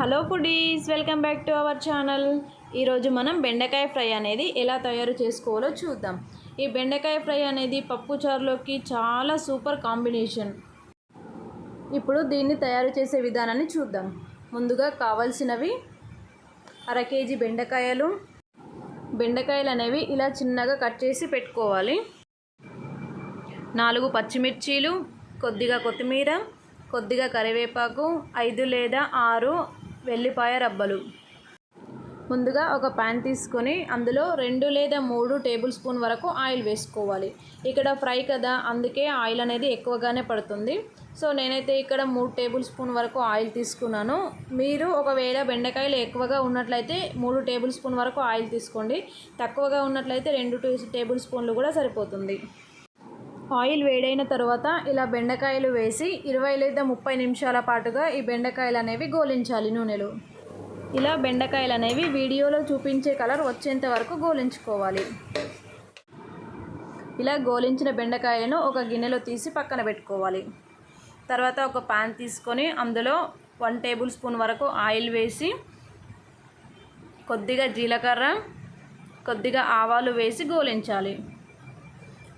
Hello foodies welcome back to our channel. ఈరోజు మనం బెండకాయ ఫ్రై అనేది ఎలా తయారు చేసుకోవాలో చూద్దాం. ఈ బెండకాయ ఫ్రై అనేది పప్పు చారులోకి చాలా సూపర్ కాంబినేషన్. ఇప్పుడు దీన్ని తయారు చేసే విధానాన్ని చూద్దాం. ముందుగా కావలసినవి అర కేజీ బెండకాయలు. బెండకాయలు అనేవి ఇలా చిన్నగా కట్ చేసి పెట్టుకోవాలి. నాలుగు పచ్చిమిర్చీలు కొద్దిగా కొత్తిమీర కొద్దిగా కరివేపాకు ఐదు లేదా ఆరు వెల్లిపాయ రబ్బలు. ముందుగా ఒక ప్యాన్ తీసుకొని అందులో రెండు లేదా మూడు టేబుల్ స్పూన్ వరకు ఆయిల్ వేసుకోవాలి. ఇక్కడ ఫ్రై కదా అందుకే ఆయిల్ అనేది ఎక్కువగానే పడుతుంది. సో నేనైతే ఇక్కడ మూడు టేబుల్ స్పూన్ వరకు ఆయిల్ తీసుకున్నాను. మీరు ఒకవేళ బెండకాయలు ఎక్కువగా ఉన్నట్లయితే మూడు టేబుల్ స్పూన్ వరకు ఆయిల్ తీసుకోండి. తక్కువగా ఉన్నట్లయితే రెండు టేబుల్ స్పూన్లు కూడా సరిపోతుంది. ఆయిల్ వేడైన తర్వాత ఇలా బెండకాయలు వేసి ఇరవై లేదా ముప్పై నిమిషాల పాటుగా ఈ బెండకాయలు అనేవి గోలించాలి నూనెలో. ఇలా బెండకాయలు అనేవి వీడియోలో చూపించే కలర్ వచ్చేంత వరకు గోలించుకోవాలి. ఇలా గోలించిన బెండకాయలను ఒక గిన్నెలో తీసి పక్కన పెట్టుకోవాలి. తర్వాత ఒక పాన్ తీసుకొని అందులో వన్ టేబుల్ స్పూన్ వరకు ఆయిల్ వేసి కొద్దిగా జీలకర్ర కొద్దిగా ఆవాలు వేసి గోలించాలి.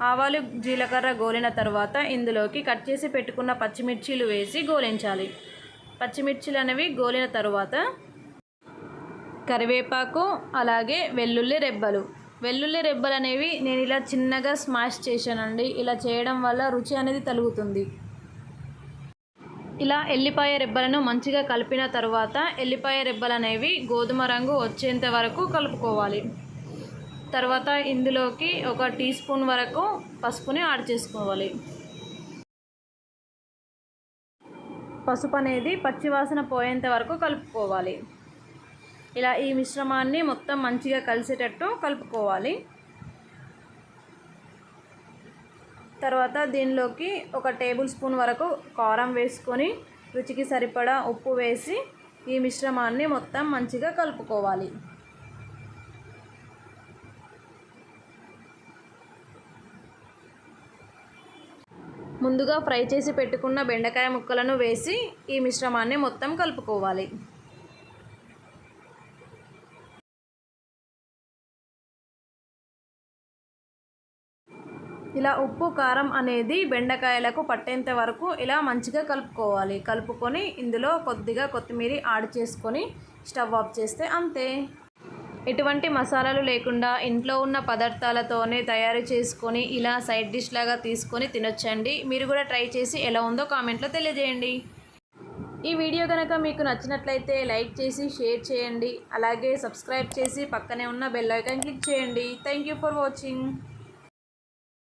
ఆవాలు జీలకర్ర గోలిన తర్వాత ఇందులోకి కట్ చేసి పెట్టుకున్న పచ్చిమిర్చీలు వేసి గోలించాలి. పచ్చిమిర్చీలు అనేవి గోలిన తర్వాత కరివేపాకు అలాగే వెల్లుల్లి రెబ్బలు. వెల్లుల్లి రెబ్బలు అనేవి నేను ఇలా చిన్నగా స్మాష్ చేశానండి. ఇలా చేయడం వల్ల రుచి అనేది తలుగుతుంది. ఇలా ఎల్లిపాయ రెబ్బలను మంచిగా కలిపిన తర్వాత ఎల్లిపాయ రెబ్బలు అనేవి గోధుమ రంగు వచ్చేంత వరకు కలుపుకోవాలి. తర్వాత ఇందులోకి ఒక టీ స్పూన్ వరకు పసుపుని యాడ్ చేసుకోవాలి. పసుపు అనేది పచ్చివాసన పోయేంత వరకు కలుపుకోవాలి. ఇలా ఈ మిశ్రమాన్ని మొత్తం మంచిగా కలిసేటట్టు కలుపుకోవాలి. తర్వాత దీనిలోకి ఒక టేబుల్ స్పూన్ వరకు కారం వేసుకొని రుచికి సరిపడా ఉప్పు వేసి ఈ మిశ్రమాన్ని మొత్తం మంచిగా కలుపుకోవాలి. ముందుగా ఫ్రై చేసి పెట్టుకున్న బెండకాయ ముక్కలను వేసి ఈ మిశ్రమాన్ని మొత్తం కలుపుకోవాలి. ఇలా ఉప్పు కారం అనేది బెండకాయలకు పట్టేంత వరకు ఇలా మంచిగా కలుపుకోవాలి. కలుపుకొని ఇందులో కొద్దిగా కొత్తిమీర యాడ్ చేసుకొని స్టవ్ ఆఫ్ చేస్తే అంతే. ఎటువంటి మసాలాలు లేకుండా ఇంట్లో ఉన్న పదార్థాలతోనే తయారు చేసుకొని ఇలా సైడ్ డిష్ లాగా తీసుకొని తినొచ్చండి. మీరు కూడా ట్రై చేసి ఎలా ఉందో కామెంట్లో తెలియజేయండి. ఈ వీడియో కనుక మీకు నచ్చినట్లయితే లైక్ చేసి షేర్ చేయండి. అలాగే సబ్స్క్రైబ్ చేసి పక్కనే ఉన్న బెల్ ఐకాన్ క్లిక్ చేయండి. Thank you for watching.